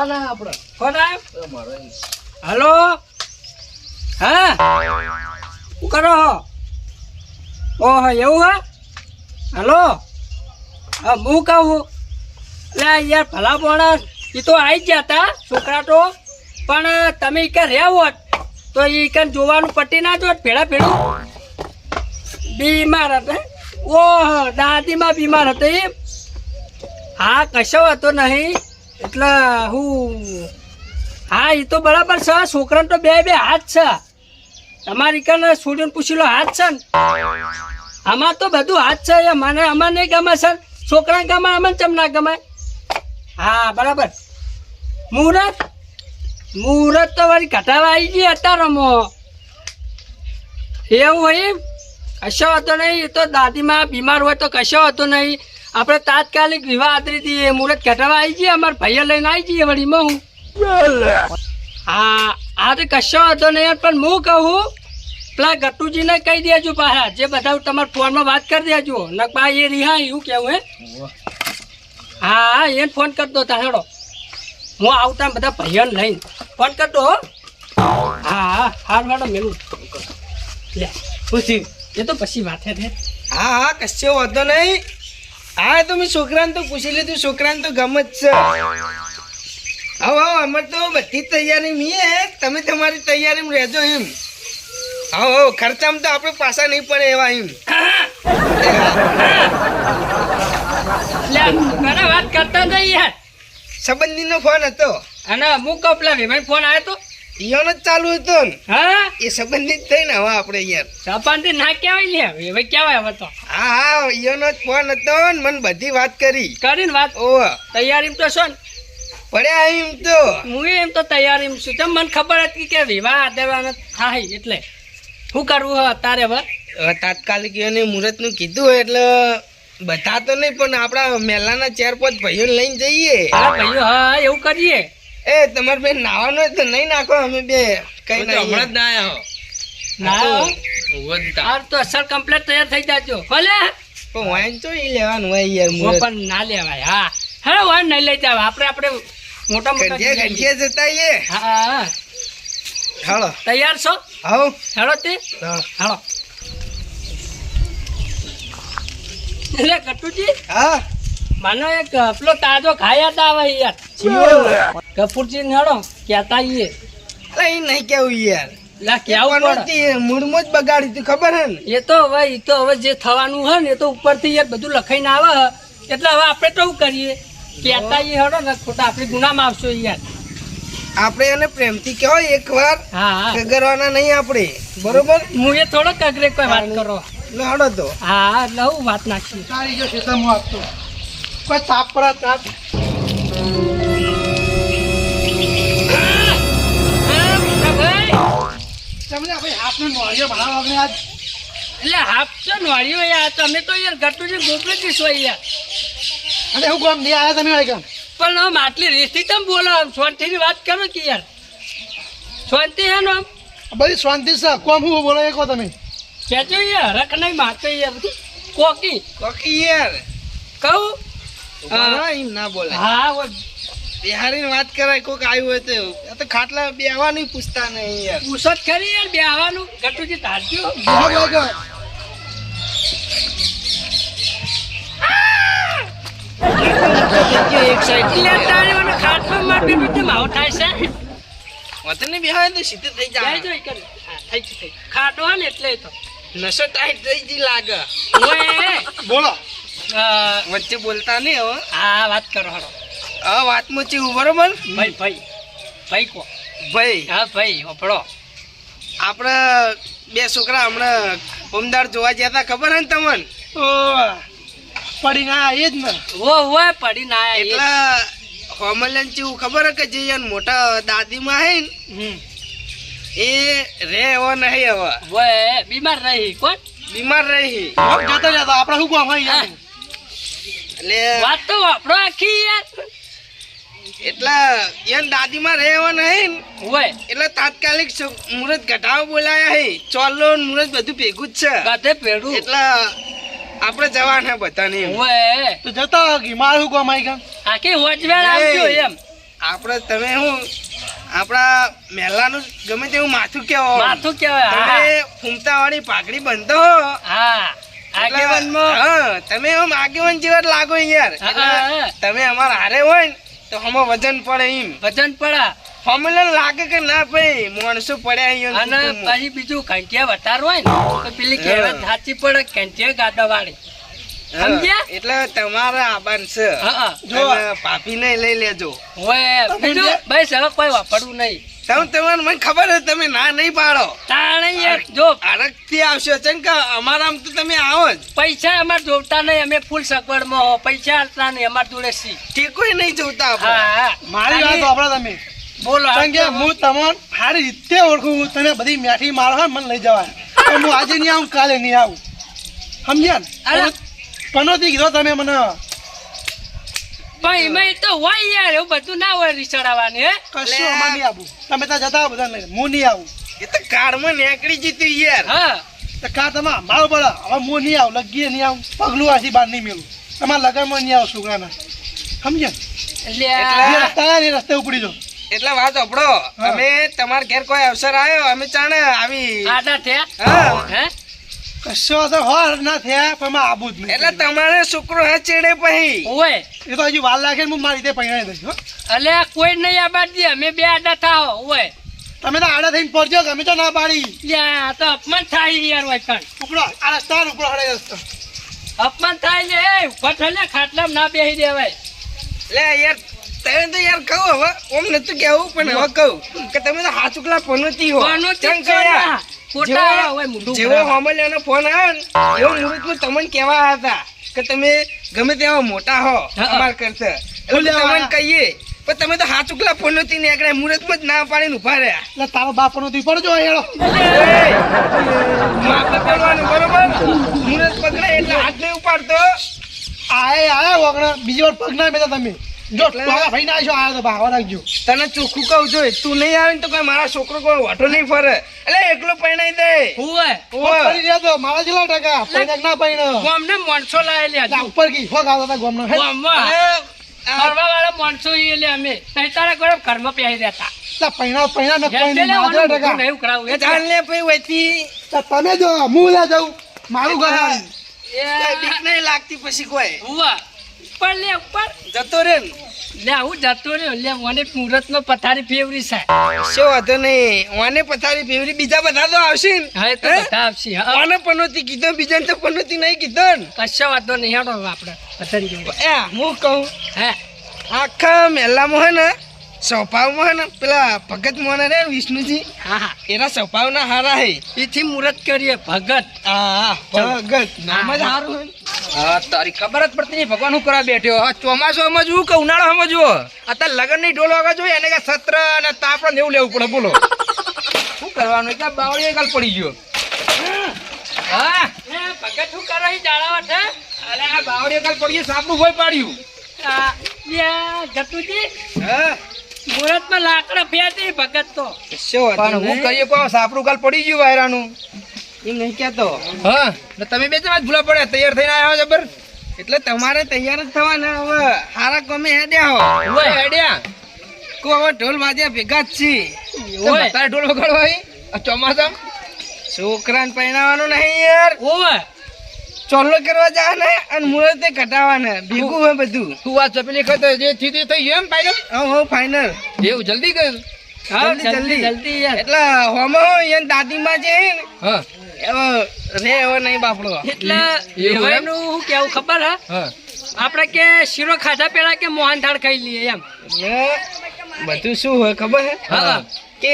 Phone આ આપણો phone આવ્યો મારો હલો? હા? શું કરો ઓહો એવું હા? હલો? હા હું કહું એટલે યાર ભલા માણસ. એ તો આવી ગયા હતા છોકરા તો. પણ તમે ઈકન રહ્યા હોત તો ઈકન જોવાનું પટી ના જોત ભેળા ભેળું? બીમાર હતા. ઓહો દાદીમાં બીમાર હતા એમ. હા કશો હતો નહીં. એટલે હું, હા એ તો બરાબર છે. છોકરાને તો બે બે હાથ છે. તમારી કને છોડીને પૂછી લો હાથ છે ને? આમાં તો બધું હાથ છે. મને અમારે નહીં ગમે સર છોકરાને ગમે અમને ચમ ના ગમે? હા, બરાબર. મુહૂર્ત? મુહૂર્ત તો વળી ઘટાવા આવી ગઈ અત્યારમાં એવું હોય કશો હતો નહીં. એ તો દાદીમાં બીમાર હોય તો કશો હતો નહીં. આપણે તાત્કાલિક વિવાહ આદરી દઈએ મુહૂર્ત કેટવા આવી જઈએ અમારા ભાઈએ લઈને આવી જઈએ વળીમાં હું. હા આ તો કશો હતો નહીં પણ હું કહું પેલા ગટુજીને કહી દેજો પાછા જે બધા તમારા ફોનમાં વાત કરી દેજો. નકબા એ રિહા એવું કેવું હે? હા હા એને ફોન કરી દો તાહેડો હું આવતા બધા ભાઈઓને લઈને. ફોન કરી દો હો. હા હા મેડમ વાળો મેલું. લે. પૂછી? એ તો પછી વાત હે. હા હા કશો વાંધો નહીં. હા તો મેં છોકરાને તો પૂછી લીધું. છોકરાને તો ગમત જ છે. હા હા અમે તો બધી તૈયારી મીએ તમે તમારી તૈયારીમાં રહેજો એમ. હા હા ખર્ચામાં તો આપણે પાછા નહીં પડે એવા એમ. ઘણા વાત કરતા નહીં યાર. સંબંધીનો ફોન હતો. અને અમુક કપલા ભાઈ ફોન આવ્યો તો? ઈયોનો જ ચાલુ હતો ને. હા? એ સંબંધિત થઈને હવે આપણે યાર સપાનથી ના કહેવાય લે હવે કહેવાય હવે તો. હા હા ઈયોનો જ ફોન હતો ને મને બધી વાત કરી. કરીને વાત ઓહ. તૈયારી તો છો ને? પડ્યા એમ તો. હું એમ તો તૈયારી છું. મને ખબર હતી કે વિવાહ આદરવાનો થાય એટલે. શું કરવું હવે તારે હવે? તાત્કાલિક એને મુહૂર્તનું કીધું એટલે બધા તો નહીં પણ આપણા મેલાના ચાર પાંચ ભાઈઓને લઈને જઈએ. હા ભાઈઓ હા એવું કરીએ. એ તમારે બે નાવાનો હોય તો નહીં નાખો અમે બે કઈ હમણાં જ ના ના તો અસર કમ્પ્લીટ તૈયાર થઈ જાજો. ભલે. પણ વાઈન તો એ લેવાનું હોય યાર પણ ના લેવાય હા. હા વાન નહીં લઈ જાવ. આપણે આપણે મોટા મોટા ગઢિયા જતા હા હા. હાલો. તૈયાર છો? હાઉ હેડો તે. હા. હાલો. એટલે કટુજી. હા. મને એક પેલો તાજો ખાયા તા આવે યાર. કપૂરજી નડો કેતા કહેતા એ નહીં કેવું યાર. લા કેવું પણ પડે? તે મૂળમાં જ બગાડી તું ખબર હે ને? એ તો હવે એ તો હવે જે થવાનું હે ને એ તો ઉપરથી યાર બધું લખાઈને આવે હે. એટલે હવે આપણે તો કરીએ? કેતા એ હડો ને ખોટા આપણે ગુનામાં આવશો યાર. આપણે એને પ્રેમથી કહેવાય એકવાર હા હા. કગરવાના નહીં આપણે. બરોબર? હું એ થોડો કગરે કોઈ વાત કરો. એટલે હડો તો. હા એટલે હું વાત નાખી આપતો કોઈ તાપ પડા તાપ ભાઈ તમને ભાઈ હાથને નોળિયો ભણાવવા આપણે આજ? એટલે હાફ છે નોળ્યો યાર તમે તો યાર ગટુજી ગોપરે દીશો યાર. અને હું કોમ નહીં આવ્યા તમે આગળ પણ આમ આટલી રીસથી તમે બોલો? શાંતિની વાત કરો કે યાર. શાંતિ હે ને આમ? બધી શાંતિ છે. કોમ હું બોલો એ કહો તમે. કહેજો યાર રખ નહીં માતો યાર. કોકી? કોકી યાર. કહું? ના બોલે હા બિહારી વાત કરાય કોક આવ્યું હોય તો આ તો ખાટલા બેહવાનું પૂછતા નહીં યાર. પૂછો જ ખરી યાર ગટુજી તારજો. એક સાઈડ થાય છે. વતન બેહાય તો સીધું થઈ જાય થઈ થઈ. ખાટો ને એટલે તો. નસો ટાઈટ થઈ જી લાગે. ઓય. બોલો. વચ્ચે બોલતા નહીં હવે હા વાત કરો હળો. હવે વાતમાં ચેવું બરોબર ભાઈ ભાઈ. ભાઈ કો. ભાઈ. હા ભાઈ ઓપડો આપણે બે છોકરા હમણાં ઉમદાર જોવા ગયા હતા ખબર હે ને તમને? પડી ના એ જ ને. ઓ ઓ પડી ના એટલે હોમલન ચેવું ખબર હે કે જે મોટા દાદીમાં હે ને? એ રે એવો નહીં હવે બીમાર રહી કોણ? બીમાર રહી. જતો જતો આપણે શું કામ હોય હા, એટલે વાત તો વાપરો આખી યાર. એટલે એન દાદીમાં રહેવા નહીં હોય. એટલે તાત્કાલિક મુરત મુહૂર્ત ઘટાડો બોલાયા હે. ચોલો મુહૂર્ત બધું ભેગું જ છે. બધે પેડું એટલે આપણે જવાના બધાને હોય. તો જતા ગીમાર હું ગમાઈ ગયા? આખી વચવેળ આવજો એમ. આપણે તમે હું આપણા મહેલાનું ગમે તેવું માથું કેવો. માથું કેવાય હા. તમે ફૂમતા વાળી પાઘડી બંધો હો. હા તમે આમ આગેવાન જેવા લાગો યાર. તમે અમારા હારે હોય ને તો આમાં વજન પડે એમ વજન પડા ફોર્મ્યુલા લાગે કે ના ભાઈ માણસો પડ્યા અહીંયા અને પછી બીજું કંઠિયા વધારે હોય ને તો પેલી કહેવત. સાચી પડે કંઠિયા ગાડા વાળી? એટલે તમારે આબાન છે. હા હા. જો. અને ભાભીને લઈ લેજો. હોય બસ હવે કોઈ વાપરવું નહીં. તમે તમારે મને ખબર છે તમે ના નહીં પાડો. તાણે જો. અરગથી આવશે છે ને કે અમારા તો તમે આવો જ. પૈસા અમારે જોતા નહીં અમે ફૂલ સગવડમાં હો. પૈસા હાલતા નહીં અમારે જોડે સી. ટેકોય નહીં જોતા. હા હા. મારી વાત વાપરો તમે. બોલો કારણ કે હું તમને સારી રીતે ઓળખું તને બધી મેઠી મારો મને લઈ જવા હું આજે નહીં આવું કાલે નહીં આવું. સમજ્યા ને? પનોતી કીધો તમે મને. ભાઈ મેં તો હોય યાર એવું બધું ના હોય રીસડાવાની હે? કશું અમાર નહીં આવું. તમે ત્યાં જતા આવો બધા હું નહીં આવું. એ તો કારમાં નીકળી જીતી યાર. હા. તો કા તમે મારો બળા? હવે હું નહીં આવું લગીએ નહીં આવું. પગલું આથી બહાર નહીં મેળવું તમારા લગનમાં નહીં આવું છોકરાના સમજ્યા? એટલે એટલે- રસ્તા ને રસ્તે ઉપડી જાઓ. એટલે વાત અપડો અમે તમારા ઘેર કોઈ અવસર આવ્યો? અમે ચાણે આવી આડા થયા? હા. હે? કશો તો હોર ના થયા પણ મારે આબુ જ એટલે તમારે છોકરો હા ચેડે પછી ઓય. એ તો હજી વાર લાગે હું મારી રીતે પૈણા દઈશ હો. અલે કોઈ નહીં આબાદ દે અમે બે આડા થાઓ ઓય. તમે તો આડા થઈને પડજો કે તો ના પાડી. આ તો અપમાન થાય યાર હોય કણ. આ રસ્તા ઉપર હડે રસ્તો અપમાન થાય છે એ થો ખાટલામાં ના બેસી દેવાય. લે યાર તમે તો યાર કહું હવે ઓમ નતું કેવું પણ હવે કહું કે તમે તો હાચુકલા પનોતી હો. ના? જેવો ખરાબ. ફોન આવ્યો ને એવો મુહૂર્તમાં તમને કહેવા હતા કે તમે ગમે તેવા મોટા હો અમાર કરતા એટલે તમને કહીએ પણ તમે તો હાચુકલા પનોતી નીકળ્યા મુહૂર્તમાં જ ના પાડીને ઊભા રહ્યા. એટલે તારો બાપનો તું પડજો હેળો. માપે પડવાનું બરોબર? મુહૂર્ત પકડે એટલે હાથ નહીં ઉપાડતો. આય આય વગણા બીજી વાર પગ ના બેતા તમે. જો એટલે- ભાઈ ના છો આયા તો ભાવા રાખજો. તને ચોખ્ખું કહું છું તું નહીં આવે ને તો કોઈ મારા છોકરો કોઈ વાટો નહીં ફરે. એટલે એકલો પહેણાઈ દે. પગ કરી રહ્યા તો મારા જેલા ટકા પહેણાક ના પૈણા ગામને માણસો લાયેલી એટલે ઉપર કી ફોક આવતા હતા ગામનો. ગામમાં. ફરવા વાળા માણસો એટલે અમે. નહીં તારા ઘરે ઘરમાં પહેરી રહેતા. પૈણા પૈણા ન પૈણા મારા ટકા. નહીં ઉકળાવું. એ ચાલ ને પછી વૈતી તમે જો હું લે જાઉં મારું ઘર. કઈ બીક નહીં લાગતી પછી કોઈ. ઉવા. ઉપર લે ઉપર. જતો રે લે હું જતો રે લે મને મુહૂર્ત નો પથારી ફેવરી છે. શું વાંધો નહીં. વાને પથારી ફેવરી. બીજા બધા તો આવશે ને. હા તો બધા આવશે. હા. પનોતી કીધો બીજાને તો પનોતી નહીં કીધો ને. કશો વાંધો નહીં. હેડો આપણે પથારી. એ હું કહું. હે. આખા મેલા મોહન ને સ્વભાવમાં ને પેલા ભગત મોને રે વિષ્ણુજી હા હા. એના સ્વભાવના હારા હે. એથી મુહૂર્ત કરીએ. ભગત. હા ભગત. નામ જ હારું હે. ને. હા તારી ખબર જ પડતી નહીં. ભગવાન હું કરવા બેઠ્યો? હા ચોમાસું સમજવું કે ઉનાળો સમજવો? અત્યારે લગ્નની ઢોલ વાગા જોઈએ એને કે સત્ર અને તાપડ ને એવું લેવું પડે. બોલો. શું કરવાનું? એટલે બાવળી કાલ પડી ગયો. હા? ભગત શું કરો જાળાવટ હે અરે આ બાવળી કાલ પડી ગયો સાપનું ભોય પાડ્યું. જતુજી. હા? મુહૂર્તમાં લાકડા ફેરતી ભગત તો. શું પણ હું ને? કહીએ કહો સાપનું કાલ પડી ગયું વાયરાનું. એમ નહીં કહેતો. હા. તમે બે જણા ભૂલા પડ્યા તૈયાર થઈને આવ્યા જબર. એટલે તમારે તૈયાર જ થવાના હવે હારા ગમે હેડ્યા હો. હેડ્યા. કો હવે ઢોલ વાજ્યા ભેગા જ છી. તારે ઢોલ વગાડવા આવી? ચોમાસામાં? છોકરાને પહેરાવાનું નહીં યાર. ઓય ચોલ્લો કરવા જા ને અને મુહૂર્તે કટાવાના ભેગું હોય બધું. શું વાત ચપેલી ખાતો જે તે થઈ ગયું એમ ફાઇનલ હા હો ફાઇનલ એવું જલ્દી કર હા જલ્દી, જલ્દી. યાર. એટલે હોમો એન દાદીમાં જે હા. એવો રે એવો નહીં બાપડો. એટલે એવાનું હું કેવું ખબર હા? આપણે કે શીરો ખાધા પેલા કે મોહન થાળ ખાઈ લઈએ એમ? બધું શું હોય ખબર હે? હા. કે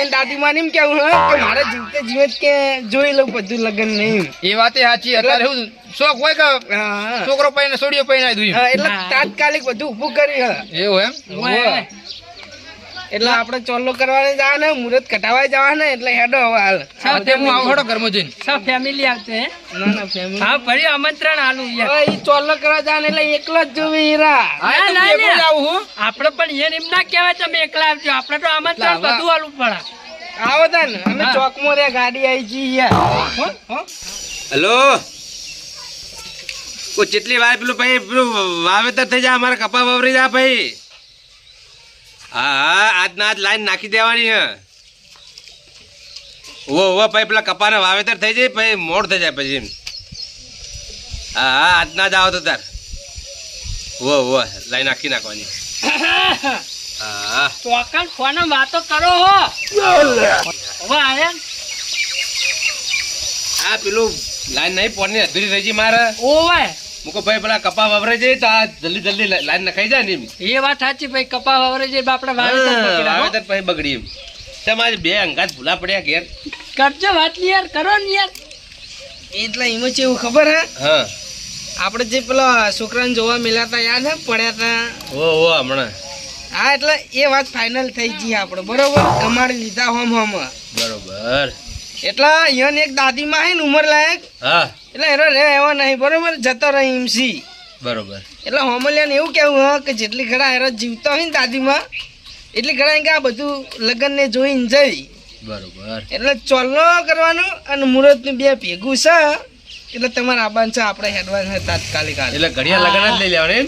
એન દાદીમાં એમ કેવું હોય કે મારે જીવતે જીવત કે જોઈ લઉં બધું લગન નહીં. એ વાતે સાચી. અત્યારે શોખ હોય કે. છોકરો પૈને સોડિયો પૈને એટલે તાત્કાલિક બધું ઊભું કરી હે. એવું એમ. એટલે આપણે ચોલ્લો કરવાને જવાને મુહૂર્ત કટાવાય જવાને એટલે હેડો હવે હાલ. સાથે હું આવું હડો ઘરમાં જઈને. સા ફેમિલી આવશે ના ના ફેમિલી હા ફરી આમંત્રણ આલું યાર. ઈ ચોલ્લો કરવા જવાને એટલે એકલો જ જોવે હીરા. હા ના, ના. આવું હું. આપણે પણ એ એમ ના કહેવાય તમે એકલા આવજો. આપણે તો આમંત્રણ બધું આલું પડે. આવો તન ને અમે ચોક ચોકમાં રે ગાડી આવી જઈએ યાર. હેલો? કોઈ જેટલી વાર પેલું ભાઈ પેલું વાવેતર થઈ જાય અમારે કપા વાવરી જાય ભાઈ. હા હા આજના આજ લાઈન નાખી દેવાની હે. ઓ ઓ પછી પેલા કપાના વાવેતર થઈ જાય પછી મોડ થઈ જાય પછી હા હા આજના જ આવો તો તાર. ઓ ઓ લાઈન નાખી નાખવાની. હા. ચોકન ફોન વાતો કરો હો. હવે આયા? આ પેલું લાઈન નહીં પોની અધૂરી થઈ ગઈ મારે. ઓવે. મૂકો ભાઈ પેલા કપા વાવરે જાય તો આ જલ્દી જલ્દી લાઈન નખાઈ જાય ને એમ. એ વાત સાચી ભાઈ કપા વાવરે જે આપણે વાવેતર પછી બગડી એમ. તમારે બે અંગાત ભૂલા પડ્યા ઘેર. કરજો વાતની યાર કરો ને યાર. એટલે એમાં છે એવું ખબર હે? હા. આપણે જે પેલા છોકરાને જોવા મિલાતા હતા યાદ હે? પડ્યા હતા. ઓ ઓ હમણાં. હા એટલે એ વાત ફાઇનલ થઈ ગઈ આપણે. બરોબર? કમાડી લીધા હોમ હોમ. બરોબર. એટલે અહીંયા એક દાદીમાં હે ને ઉંમર લાયક હા. એનો રે એવો નહીં. બરોબર? જતો રહી હિમસી. બરોબર. એટલે હોમલિયાને એવું કેવું હ કે જેટલી ઘડા હેરો જીવતો હોય ને દાદીમાં એટલી ઘડા કે આ બધું લગ્નને જોઈને જઈ બરોબર. એટલે ચોલનો કરવાનું અને મુહૂર્તનું બે ભેગું છે. એટલે તમારા આબાન છે આપણે હેડવાન છે તાત્કાલિક એટલે ઘડિયા લગન જ લઈ લેવાનું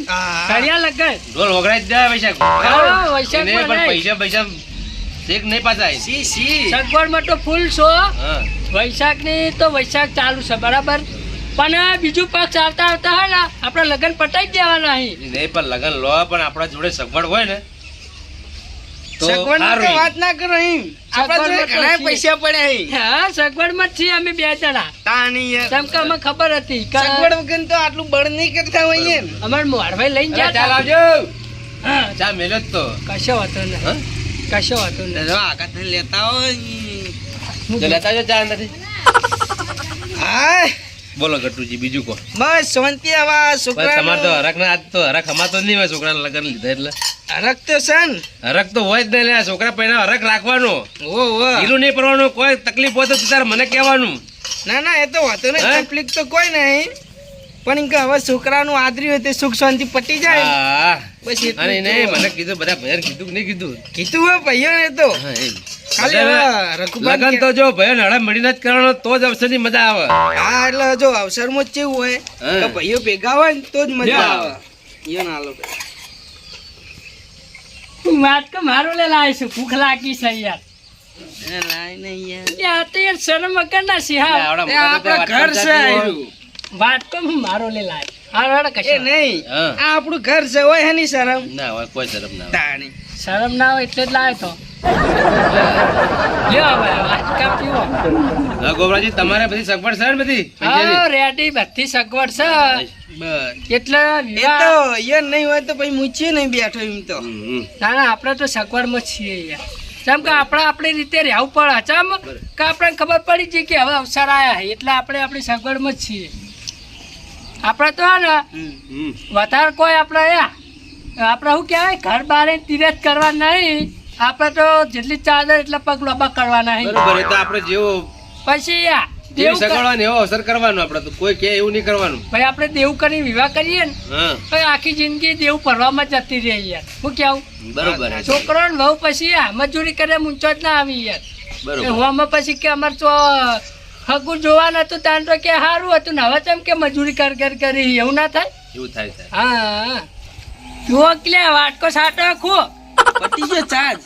ઘડિયા લગન? ઢોલ વગડાઈ જ જાય પૈસા. વૈશાખ પણ પૈસા પૈસા એક નહીં પાછા સી સી. સગવડમાં તો ફૂલ છો. વૈશાખની વૈશાખની તો વૈશાખ ચાલુ છે બરાબર? પણ બીજું પક્ષ આવતા આવતા હોય ને આપણે લગન પટાઈ દેવાના અહીં નહીં પણ લગન લો પણ આપણા જોડે સગવડ હોય ને તો સગવડની તો સારું. વાત ના કરો આપણા ઘણા પૈસા પડ્યા હા. સગવડમાં છીએ અમે બે જણા. તાણી ખબર હતી સગવડ વગર તો આટલું બળ નહીં કરતા હોઈએ ને અમાર મોરભાઈ લઈને ગયા ચાલ આવજો. ચા મેલ્યો તો. કશો હતો ને કશો હતો ને જો આગળ લેતા હોય. લેતા ચા નથી હા બોલો ગટુજી બીજું કો બસ શાંતિ આવા છોકરા તમારે તો હરક ના આજ તો હરક અમાતો નહીં હોય છોકરા લગન લીધા એટલે. હરક તો છે ને. હરખ તો હોય જ નહીં લે છોકરા પહેલા હરખ રાખવાનો. ઓ ઓ ઢીલું નહીં પડવાનું કોઈ તકલીફ હોય તો તારે મને કહેવાનું. ના ના એ તો વાતો નહીં? તકલીફ તો કોઈ નહીં. પણ એમ કે હવે છોકરાનું આદરી હોય તે સુખ શાંતિ પટી જાય. હા. બસ અને નહીં મને કીધું બધા ભાઈ કીધું કે નહીં કીધું? કીધું હોય ભાઈઓ ને તો. હા એમ. લગન તો જો ભાઈ નળે મળીને જ કરવાનો તો જ અવસરની મજા આવે. હા એટલે જો અવસરમાં જ કેવું હોય. કે ભાઈઓ ભેગા હોય ને તો જ મજા આવે. યો ના લો તું વાત કે મારો લે ભૂખ લાગી છે યાર. લાય યાર. યાર યાર છે આપણા ઘર છે કરતા વાત તો હું મારો લે લાય. હા રડ એ કશો નહીં. આ આપણું ઘર છે હોય એની શરમ. ના હોય કોઈ શરમ ના શરમ ના હોય એટલે જ લાવ્યો ગોબરાજી તમારે બધી સગવડ છે ને બધી? રેડી બધી સગવડ છે. એટલે એ તો ઈયો નહીં હોય તો પછી મૂછીએ નહીં બેઠો એમ તો. ના ના આપણે તો સગવડમાં છીએ યાર જેમ કે આપણે આપણી રીતે રહેવું પડે. ચમ કે આપણને ખબર પડી છે કે હવે અવસર આવ્યા એટલે આપણે આપણી સગવડમાં જ છીએ. આપણે તો ને વધારે કોઈ આપણે આપણે શું કહેવાય? ઘર બારે તીરથ કરવા નહીં. આપણે તો જેટલી ચાદર એટલા પગ લોબા કરવાના બરોબર એ તો આપણે જેવો પછી દેવું કર- સગવડ હોય ને એવો અવસર કરવાનો આપણે તો. કોઈ કે એવું નહીં કરવાનું. ભાઈ આપણે દેવું કરીને વિવાહ કરીએ ને આખી જિંદગી દેવું ભરવામાં જતી રહી યાર. શું કેવું? બરોબર છોકરો ને વહુ પછી યા મજૂરી કરે મૂંચો જ ના આવી યાર. બરોબર. હોમાં પછી કે અમાર તો હગું જોવાનું હતું તાન તો કે સારું હતું ને હવે તેમ કે મજૂરી કર કર કરી એવું ના થાય? એવું થાય થાય. હા જુઓ કે વાટકો સાટો ખો પતી ગયો ચાર્જ.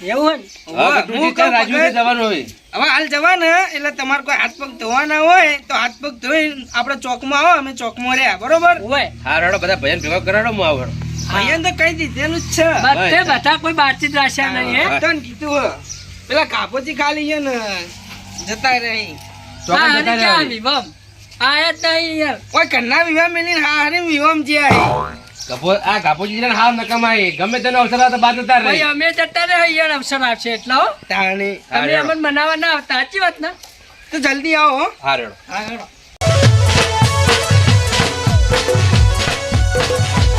એવું હોય હા હું ગટુજી કહું ત્યાં રાજુને પકડ. જવાનું હોય હવે હાલ જવાના એટલે તમારે કોઈ હાથ પગ ધોવાના હોય તો હાથ પગ ધોઈ આપણે ચોકમાં આવો અમે ચોકમાં રહ્યા બરોબર? હોય. હા રડો બધા ભજન ભેગા કરાડો હું આવું ભાઈઓને તો કહી દીધેલું જ છે. બધે બધા કોઈ બાતચીત રાખ્યા નહીં હે? તને કીધું હો. પેલા કાપોથી ખાલી છે ને જતા રહી. હા અને ક્યાં વિવમ આયા જ નહીં યાર. કોઈ કન્ના વિવાહ મેલીને હા હારે વિવાહ જ્યાં કપો આ કાપોજી ને હાવ નકમાય ગમે તેનો અવસર આવે તો બાદ જતા ભાઈ અમે જતા રહે યાર અવસર આવશે એટલે હો. તાણી તમે અમને મનાવવા ના આવતા. સાચી વાત ના? તો જલ્દી આવો હો. રેડો હા હેડો.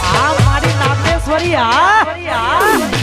આ મારી નાગેશ્વરી આ